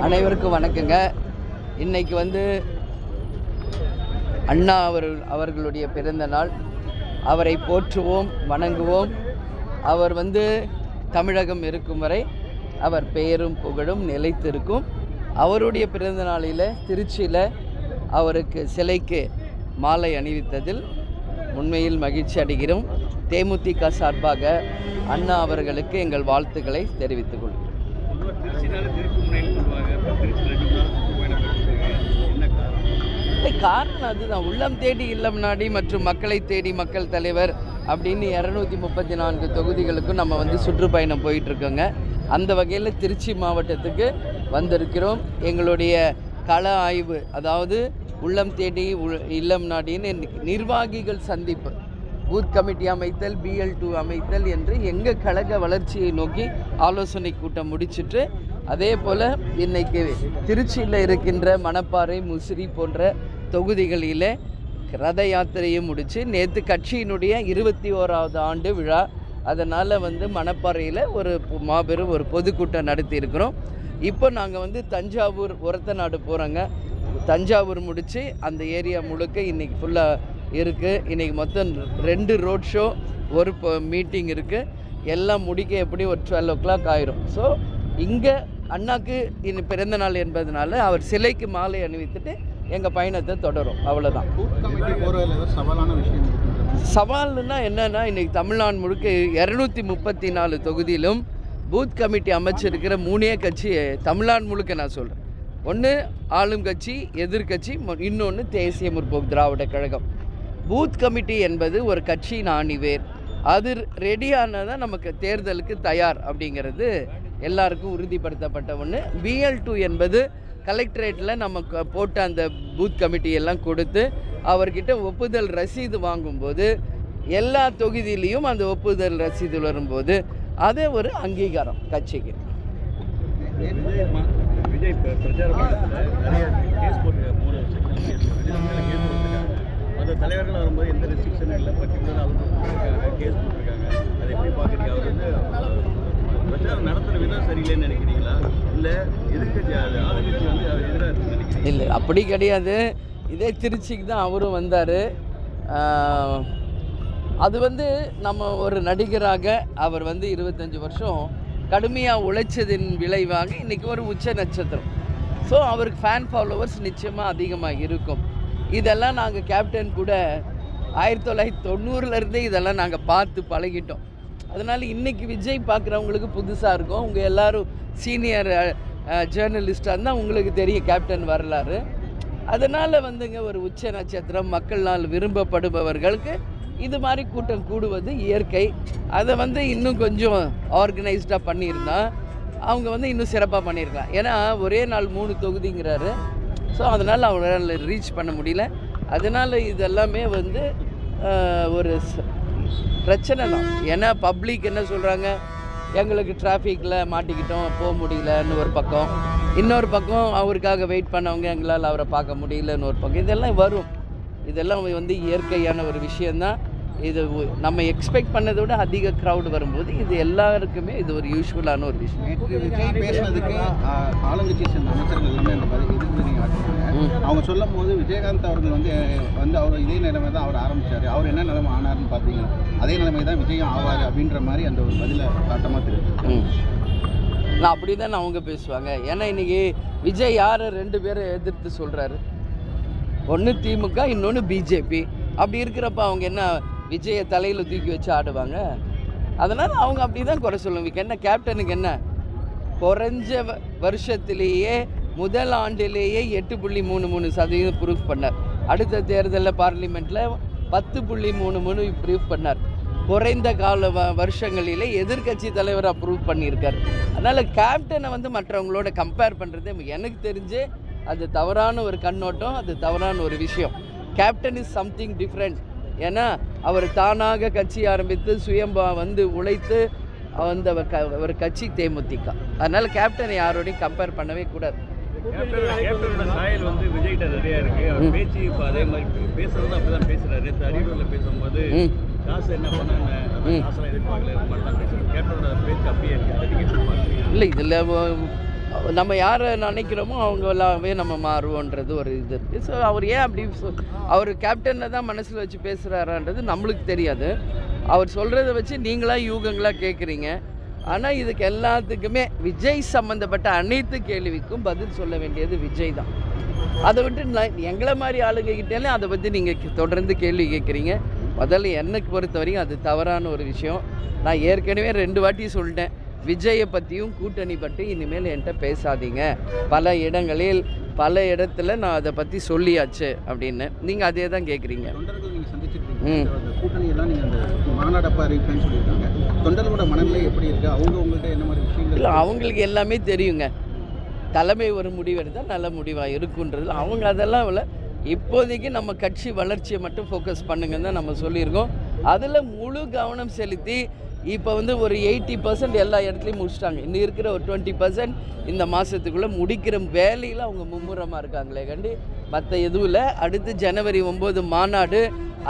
அனைவருக்கும் வணக்கங்க. இன்னைக்கு வந்து அண்ணா அவர் அவர்களுடைய பிறந்த நாள். அவரை போற்றுவோம் வணங்குவோம். அவர் வந்து தமிழகம் இருக்கும் வரை அவர் பெயரும் புகழும் நிலைத்திருக்கும். அவருடைய பிறந்த நாளில் திருச்சியில் அவருக்கு சிலைக்கு மாலை அணிவித்ததில் உண்மையில் மகிழ்ச்சி அடைகிறோம். தேமுதிக சார்பாக அண்ணா அவர்களுக்கு எங்கள் வாழ்த்துக்களை தெரிவித்துக் கொள்கிறோம். காரணம் அதுதான். உள்ளம் தேடி இல்லம் நாடி மற்றும் மக்களை தேடி மக்கள் தலைவர் அப்படின்னு இரநூத்தி முப்பத்தி நான்கு தொகுதிகளுக்கும் நம்ம வந்து சுற்றுப்பயணம் போயிட்டு இருக்கோங்க. அந்த வகையில் திருச்சி மாவட்டத்துக்கு வந்திருக்கிறோம். எங்களுடைய கள ஆய்வு அதாவது உள்ளம் தேடி இல்லம் நாடின்னு நிர்வாகிகள் சந்திப்பு. பூத் கமிட்டி அமைத்தல் பிஎல் டூ அமைத்தல் என்று எங்கள் கழக வளர்ச்சியை நோக்கி ஆலோசனை கூட்டம் முடிச்சிட்டு அதே போல் இன்றைக்கு திருச்சியில் இருக்கின்ற மணப்பாறை முசிறி போன்ற தொகுதிகளில் ரத யாத்திரையும் முடித்து நேற்று கட்சியினுடைய இருபத்தி ஓராவது ஆண்டு விழா அதனால் வந்து மணப்பாறையில் ஒரு மாபெரும் ஒரு பொதுக்கூட்டம் நடத்தி இருக்கிறோம் இப்போ நாங்கள் வந்து தஞ்சாவூர் உரத்த நாடு போகிறோங்க தஞ்சாவூர் முடித்து அந்த ஏரியா முழுக்க இன்றைக்கி ஃபுல்லாக இருக்குது இன்றைக்கி மொத்தம் ரெண்டு ரோட் ஷோ ஒரு மீட்டிங் இருக்குது எல்லாம் முடிக்க எப்படி ஒரு டுவெல் ஓ கிளாக் ஆயிரும். ஸோ இங்கே அண்ணாக்கு இன்னும் பிறந்த நாள் என்பதனால அவர் சிலைக்கு மாலை அணிவித்துட்டு எங்கள் பயணத்தை தொடரும். அவ்வளோதான் ஒரு சவாலான விஷயம் சவால்னா என்னன்னா இன்றைக்கி தமிழ்நாடு முழுக்க இரநூத்தி முப்பத்தி நாலு தொகுதியிலும் பூத் கமிட்டி அமைச்சிருக்கிற மூணே கட்சி தமிழ்நாடு முழுக்க நான் சொல்கிறேன் ஒன்று ஆளும் கட்சி எதிர்கட்சி இன்னொன்று தேசிய முற்போக்கு திராவிட கழகம். பூத் கமிட்டி என்பது ஒரு கட்சியின் ஆணிவேர் அது ரெடியானதான் நமக்கு தேர்தலுக்கு தயார் அப்படிங்கிறது எல்லாருக்கும் உறுதிப்படுத்தப்பட்ட ஒன்று பிஎல் டூ என்பது கலெக்டரேட்டில் நமக்கு போட்ட அந்த பூத் கமிட்டியெல்லாம் கொடுத்து அவர்கிட்ட ஒப்புதல் ரசீது வாங்கும்போது எல்லா தொகுதியிலையும் அந்த ஒப்புதல் ரசீது வரும்போது அதே ஒரு அங்கீகாரம் கட்சிக்கு. விஜய் தலைவர்கள் வரும்போது எந்த ரெஸ்ட்ரிக்ஷனும் இல்லை பர்டிகுலராக அவங்க போட்டிருக்காங்க கேஸ் போட்டிருக்காங்க அதை எப்படி பார்க்குறீங்க அவர் வந்து பிரச்சாரம் நடத்துகிற விதம் சரியில்லைன்னு நினைக்கிறீங்க? இல்லை அப்படி கிடையாது. இதே திருச்சிக்கு தான் அவரும் வந்தார். அது வந்து நம்ம ஒரு நடிகராக அவர் வந்து இருபத்தஞ்சி வருஷம் கடுமையாக உழைச்சதின் விளைவாக இன்றைக்கி ஒரு உச்ச நட்சத்திரம். ஸோ அவருக்கு ஃபேன் ஃபாலோவர்ஸ் நிச்சயமாக அதிகமாக இருக்கும். இதெல்லாம் நாங்கள் கேப்டன் கூட ஆயிரத்தி தொள்ளாயிரத்தி தொண்ணூறுலேருந்தே இதெல்லாம் நாங்கள் பார்த்து பழகிட்டோம். அதனால் இன்றைக்கி விஜய் பார்க்குறவங்களுக்கு புதுசாக இருக்கும். உங்கள் எல்லாரும் சீனியர் ஜேர்னலிஸ்டாக இருந்தால் உங்களுக்கு தெரியும் கேப்டன் வரலாறு. அதனால் வந்துங்க ஒரு உச்ச நட்சத்திரம் மக்களால் விரும்பப்படுபவர்களுக்கு இது மாதிரி கூட்டம் கூடுவது இயற்கை. அதை வந்து இன்னும் கொஞ்சம் ஆர்கனைஸ்டாக பண்ணியிருந்தா அவங்க வந்து இன்னும் சிறப்பாக பண்ணியிருக்கலாம். ஏன்னா ஒரே நாள் மூணு தொகுதிங்கிறாரு. ஸோ அதனால் அவங்களால ரீச் பண்ண முடியல. அதனால் இதெல்லாமே வந்து ஒரு பிரச்சனை தான் ஏன்னா பப்ளிக் என்ன சொல்கிறாங்க எங்களுக்கு டிராஃபிக்கில் மாட்டிக்கிட்டோம் போக முடியலன்னு ஒரு பக்கம். இன்னொரு பக்கம் அவருக்காக வெயிட் பண்ணவங்க எங்களால் அவரை பார்க்க முடியலன்னு ஒரு பக்கம். இதெல்லாம் வரும். இதெல்லாம் வந்து இயற்கையான ஒரு விஷயந்தான் இது நம்ம எக்ஸ்பெக்ட் பண்ணதை விட அதிக க்ரௌட் வரும்போது இது எல்லாருக்குமே இது ஒரு யூஸ்ஃபுல்லான ஒரு விஷயம். விஜய் பேசினதுக்கு ஆளுங்கட்சி அமைச்சர்கள் அவங்க சொல்லும் போது விஜயகாந்த் அவர்கள் வந்து வந்து அவர் இதே நிலைமை தான் அவர் ஆரம்பிச்சாரு. அவர் என்ன நிலைமை ஆனார்னு பார்த்தீங்க அதே நிலைமை தான் விஜயம் ஆவார் அப்படின்ற மாதிரி அந்த ஒரு பதிலை காட்டமாக தெரியும் ம். நான் அப்படி தான் அவங்க பேசுவாங்க. ஏன்னா இன்னைக்கு விஜய் யாரை ரெண்டு பேரை எதிர்த்து சொல்கிறாரு ஒன்று திமுக இன்னொன்று பிஜேபி. அப்படி இருக்கிறப்ப அவங்க என்ன விஜயை தலையில் தூக்கி வச்சு ஆடுவாங்க. அதனால் அவங்க அப்படி தான் குறை சொல்லுவாங்க. என்ன கேப்டனுக்கு என்ன? குறைஞ்ச வ- வருஷத்திலேயே முதல் ஆண்டிலேயே எட்டு புள்ளி மூணு மூணு சதவீதம் ப்ரூஃப் பண்ணார். அடுத்த தேர்தலில் பார்லிமெண்ட்டில் பத்து புள்ளி மூணு மூணு ப்ரூஃப் பண்ணார். குறைந்த கால வ வருஷங்களிலே எதிர்க்கட்சி தலைவராக ப்ரூவ் பண்ணியிருக்கார். அதனால் கேப்டனை வந்து மற்றவங்களோட கம்பேர் பண்ணுறது எனக்கு தெரிஞ்சு அது தவறான ஒரு கண்ணோட்டம் அது தவறான ஒரு விஷயம். கேப்டன் இஸ் சம்திங் டிஃப்ரெண்ட் ஏன்னா அவர் தானாக கட்சி ஆரம்பித்து சுயம்பா வந்து உழைத்து அந்த ஒரு கட்சி தேமுதிக. அதனால் கேப்டனை யாரோடையும் கம்பேர் பண்ணவே கூடாது. சாயல் வந்து விஜய்கிட்ட நிறையா இருக்கு. அவர் பேச்சு இப்போ அதே மாதிரி பேசுறதும் அப்படிதான் பேசுறாரு. நேற்று அரியலூரில் பேசும்போது காசு என்ன அதான் காசெல்லாம் எதிர்பார்க்கல இது மாதிரி தான் பேசுறாரு. கேப்டனோட பேச்சு அப்படியே இருக்கு. இல்லை இதில் நம்ம யாரை நினைக்கிறோமோ அவங்க எல்லாமே நம்ம மாறுவோன்றது ஒரு இது இருக்குது ஸோ அவர் ஏன் அப்படி அவர் கேப்டனை தான் மனசில் வச்சு பேசுகிறாரான்றது நம்மளுக்கு தெரியாது. அவர் சொல்கிறத வச்சு நீங்களாக யூகங்களாக கேட்குறீங்க ஆனால் இதுக்கு எல்லாத்துக்குமே விஜய் சம்மந்தப்பட்ட அனைத்து கேள்விக்கும் பதில் சொல்ல வேண்டியது விஜய் தான். அதை விட்டு நான் எங்களை மாதிரி ஆளுங்கக்கிட்டாலே அதை பற்றி நீங்கள் தொடர்ந்து கேள்வி கேட்குறீங்க முதல்ல என்னை பொறுத்த வரைக்கும் அது தவறான ஒரு விஷயம். நான் ஏற்கனவே ரெண்டு வாட்டி சொல்லிட்டேன். விஜயை பற்றியும் கூட்டணி பற்றி இனிமேல் என்கிட்ட பேசாதீங்க. பல இடங்களில் பல இடத்துல நான் அதை பற்றி சொல்லியாச்சு அப்படின்னு. நீங்கள் அதே தான் கேட்குறீங்க ம். கூட்டணி எல்லாம் நீங்கள் அந்த மாநாடப்ப அறிவிப்பேன்னு சொல்லியிருக்காங்க. தொண்டர்களோட மனநிலை எப்படி இருக்கு? அவங்க உங்கள்கிட்ட என்ன மாதிரி விஷயங்கள் இல்லை அவங்களுக்கு எல்லாமே தெரியுங்க. தலைமை ஒரு முடிவு எடுத்தால் நல்ல முடிவாக இருக்குன்றது அவங்க அதெல்லாம் இல்லை. இப்போதைக்கு நம்ம கட்சி வளர்ச்சியை மட்டும் ஃபோக்கஸ் பண்ணுங்கன்னு தான் நம்ம சொல்லியிருக்கோம். அதில் முழு கவனம் செலுத்தி இப்போ வந்து ஒரு எயிட்டி பர்சன்ட் எல்லா இடத்துலையும் முடிச்சிட்டாங்க. இன்னும் இருக்கிற ஒரு டுவெண்ட்டி பர்சன்ட் இந்த மாதத்துக்குள்ளே முடிக்கிற வேலையில் அவங்க மும்முரமாக இருக்காங்களே கண்டி. மற்ற எதுவும் இல்லை. அடுத்து ஜனவரி ஒம்பது மாநாடு.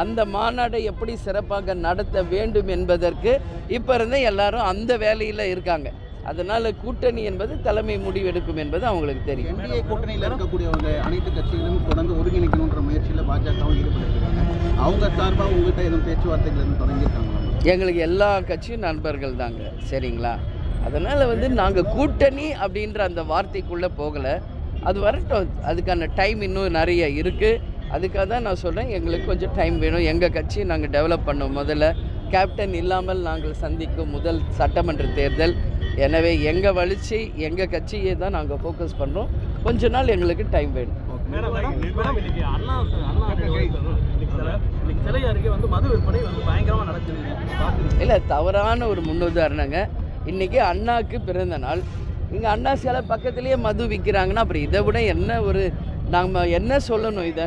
அந்த மாநாடை எப்படி சிறப்பாக நடத்த வேண்டும் என்பதற்கு இப்போ இருந்தே எல்லாரும் அந்த வேலையில் இருக்காங்க. அதனால் கூட்டணி என்பது தலைமை முடிவெடுக்கும் என்பது அவங்களுக்கு தெரியும். என்டிஏ கூட்டணியில் இருக்கக்கூடியவங்க அனைத்து கட்சிகளும் தொடர்ந்து ஒருங்கிணைக்கணுன்ற முயற்சியில் பாஜகவும் ஈடுபட்டிருக்காங்க. அவங்க சார்பாக உங்கள்கிட்ட எதுவும் பேச்சுவார்த்தைகள் எதுவும் தொடங்கியிருக்காங்களா? எங்களுக்கு எல்லா கட்சியும் நண்பர்கள் தாங்க சரிங்களா? அதனால் வந்து நாங்கள் கூட்டணி அப்படின்ற அந்த வார்த்தைக்குள்ளே போகலை. அது வரட்டும் அதுக்கான டைம் இன்னும் நிறைய இருக்குது அதுக்காக தான் நான் சொல்கிறேன் எங்களுக்கு கொஞ்சம் டைம் வேணும். எங்கள் கட்சியை நாங்கள் டெவலப் பண்ணோம் முதல்ல. கேப்டன் இல்லாமல் நாங்கள் சந்திக்கும் முதல் சட்டமன்ற தேர்தல். எனவே எங்கள் வளர்ச்சி எங்கள் கட்சியை தான் நாங்கள் ஃபோக்கஸ் பண்ணுறோம் கொஞ்ச நாள் எங்களுக்கு டைம் வேணும். இல்லை தவறான ஒரு முன்னுதாரணங்க. இன்றைக்கி அண்ணாக்கு பிறந்த நாள். இங்கே அண்ணா சிலை பக்கத்துலேயே மது விற்கிறாங்கன்னா அப்புறம் இதை விட என்ன ஒரு நம்ம என்ன சொல்லணும் இதை?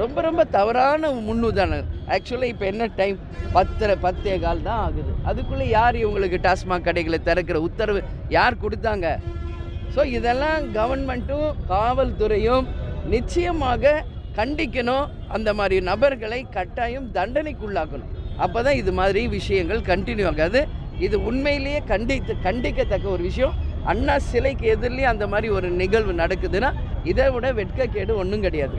ரொம்ப ரொம்ப தவறான முன்னுதாரணம். ஆக்சுவலாக இப்போ என்ன டைம் பத்தரை பத்தே கால் தான் ஆகுது. அதுக்குள்ளே யார் இவங்களுக்கு டாஸ்மாக் கடைகளை திறக்கிற உத்தரவு? யார் கொடுத்தாங்க? ஸோ இதெல்லாம் கவர்மெண்ட்டும் காவல்துறையும் நிச்சயமாக கண்டிக்கணும். அந்த மாதிரி நபர்களை கட்டாயம் தண்டனைக்குள்ளாக்கணும். அப்போ தான் இது மாதிரி விஷயங்கள் கண்டினியூ ஆகாது. இது உண்மையிலேயே கண்டித்து கண்டிக்கத்தக்க ஒரு விஷயம். அண்ணா சிலைக்கு எதிரிலேயே அந்த மாதிரி ஒரு நிகழ்வு நடக்குதுன்னா இதை விட வெட்கக்கேடு ஒன்றும் கிடையாது.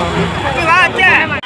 வா, அச்சே.